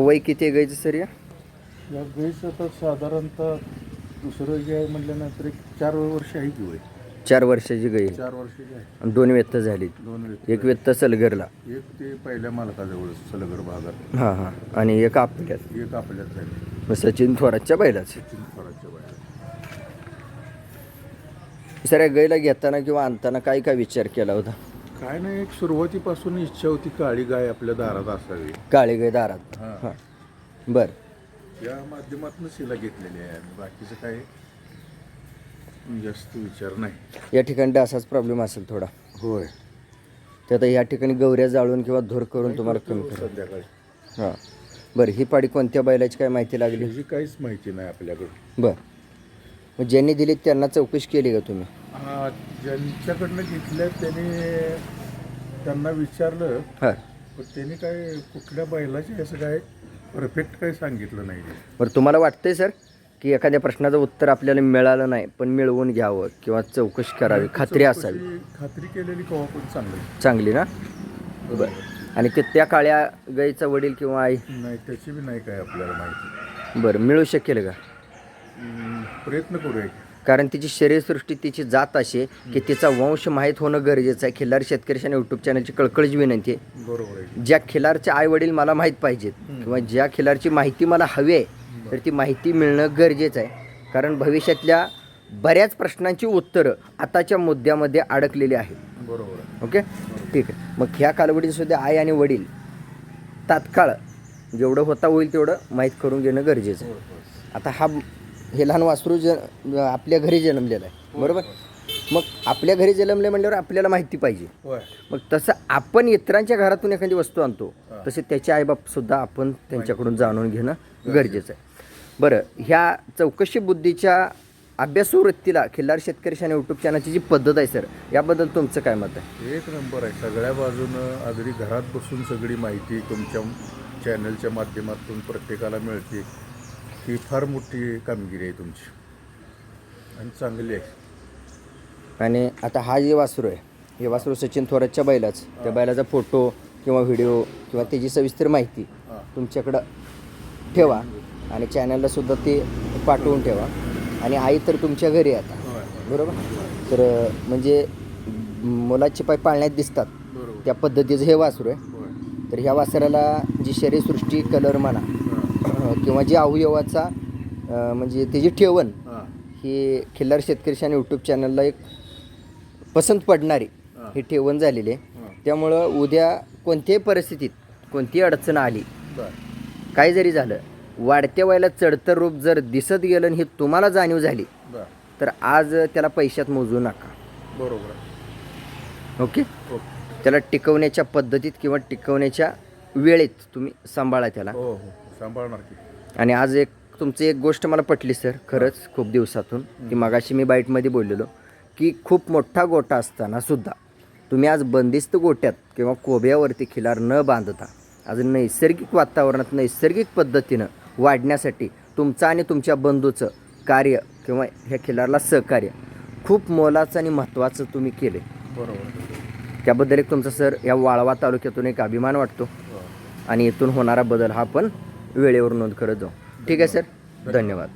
वय किती आहे गाईचं सर या? या गाईचं तर साधारणतः दुसरं जे आहे म्हटल्यानंतर एक चार वर्ष आहे की वय. चार वर्षाची गाई. आहे. चार वर्षाची आहे. आणि दोन वेत्त झाली दोन व्यक्ती एक वेत्त सलगरला. एक ते पहिल्या मालकाजवळ सलगर भागात. हां हां. आणि एक आपल्यात. एक आपल्यात झाली. मग सचिन थोरातच्या बैलाच. सचिन थोरातच्या बाहेर सर या गाईला घेताना किंवा आणताना काय काय विचार केला होता? काय नाही एक सुरुवातीपासून इच्छा होती काळी गाय आपल्या दारात असावी. काळी गाय दारात. हां. हां. बरं. या माध्यमातून शिला घेतलेली आहे. आणि बाकीचं काय जास्त विचार नाही. या ठिकाणी असाच प्रॉब्लेम असेल थोडा. होय. ते आता या ठिकाणी गौऱ्या जाळून किंवा धूर करून तुम्हाला कमी करा. संध्याकाळी. हां. बरं ही पाडी कोणत्या बैलाची काय माहिती लागली? ह्याची काहीच माहिती नाही आपल्याकडं बरं. मग ज्यांनी दिली त्यांना चौकशी केली का तुम्ही? हा ज्यांच्याकडनं घेतल्या त्याने त्यांना विचारलं. हां. पण त्यांनी काय कुठल्या बैलाचे असं काय परफेक्ट काही सांगितलं नाही. बरं तुम्हाला वाटतंय सर की एखाद्या प्रश्नाचं उत्तर आपल्याला मिळालं नाही पण मिळवून घ्यावं किंवा चौकशी करावी खात्री असावी? चौकशी- खात्री केलेली कवा पण चांगली. चांगली ना? बरं. आणि ते त्या काळ्या गाईचा वडील किंवा आई? नाही त्याची बी नाही काय आपल्याला माहिती. बरं मिळू शकेल का? हम्म, प्रयत्न करूया कारण तिची शरीरसृष्टी तिची जात अशी आहे की तिचा वंश माहीत होणं गरजेचं आहे. खिल्लार शेतकरी आणि यूट्यूब चॅनलची कळकळीची विनंती आहे. बरोबर ज्या खिलारचे आई वडील मला माहीत पाहिजेत किंवा ज्या खिलारची माहिती मला हवी आहे तर ती माहिती मिळणं गरजेचं आहे. कारण भविष्यातल्या बऱ्याच प्रश्नांची उत्तरं आताच्या मुद्द्यामध्ये अडकलेली आहेत. बरोबर ओके? ठीक आहे. मग ह्या कालावधीत सुद्धा आई आणि वडील तात्काळ जेवढं होता होईल तेवढं माहीत करून घेणं गरजेचं आहे. आता हा हे लहान वासरू ज आपल्या घरी जन्मलेला आहे. बरोबर? मग आपल्या घरी जन्मले म्हणल्यावर आपल्याला माहिती पाहिजे. मग तसं आपण इतरांच्या घरातून एखादी वस्तू आणतो. तसे त्याचे आईबाप सुद्धा आपण त्यांच्याकडून जाणून घेणं गरजेचं आहे. बरं ह्या चौकशी बुद्धीच्या अभ्यासू वृत्तीला खिल्लार शेतकरी आणि यूट्यूब चॅनलची जी पद्धत आहे सर याबद्दल तुमचं काय मत आहे? एक नंबर आहे. सगळ्या बाजूनं अगदी घरात बसून सगळी माहिती तुमच्या चॅनलच्या माध्यमातून प्रत्येकाला मिळते. ही फार मोठी कामगिरी आहे तुमची. आणि चांगली आहे. आणि आता हा जे वासरू आहे हे वासरू सचिन थोरातच्या बैलाच. त्या बैलाचा फोटो किंवा व्हिडिओ किंवा त्याची सविस्तर माहिती तुमच्याकडं ठेवा आणि चॅनलला सुद्धा ते पाठवून ठेवा. आणि आई तर तुमच्या घरी आता. बरोबर? तर म्हणजे मुलाचे पाय पाळण्यात दिसतात. त्या पद्धतीचं हे वासरू आहे. तर ह्या वासराला जी शरीरसृष्टी कलर म्हणा किंवा जी अवयवाचा म्हणजे त्याची ठेवण हां. ही खिल्लार शेतकरी आणि यूट्यूब चॅनलला एक पसंत पडणारी हां. ही ठेवण झालेली. आहे हां. त्यामुळं उद्या कोणत्याही परिस्थितीत कोणतीही अडचण आली काय जरी झालं वाढत्या वयाला चढतं रूप जर दिसत गेलं आणि ही तुम्हाला जाणीव झाली तर आज त्याला पैशात मोजू नका. बरोबर. ओके? ओके त्याला टिकवण्याच्या पद्धतीत किंवा टिकवण्याच्या वेळेत तुम्ही सांभाळा त्याला. हो हो. सांभाळणार की. आणि आज एक तुमची एक गोष्ट मला पटली सर खरंच खूप दिवसातून. ती मगाशी मी बाईटमध्ये बोललेलो की खूप मोठा गोटा असताना सुद्धा तुम्ही आज बंदिस्त गोट्यात किंवा कोब्यावरती खिलार न बांधता आज नैसर्गिक वातावरणात नैसर्गिक पद्धतीनं वाढण्यासाठी तुमचं आणि तुमच्या बंधूचं कार्य किंवा ह्या खिलारला सहकार्य खूप मोलाचं आणि महत्त्वाचं तुम्ही केले बरोबर. त्याबद्दल एक तुमचा सर या वाळवा तालुक्यातून एक अभिमान वाटतो. हो. आणि इथून होणारा बदल हा पण वेळेवर नोंद करत जाऊ. ठीक आहे सर? धन्यवाद.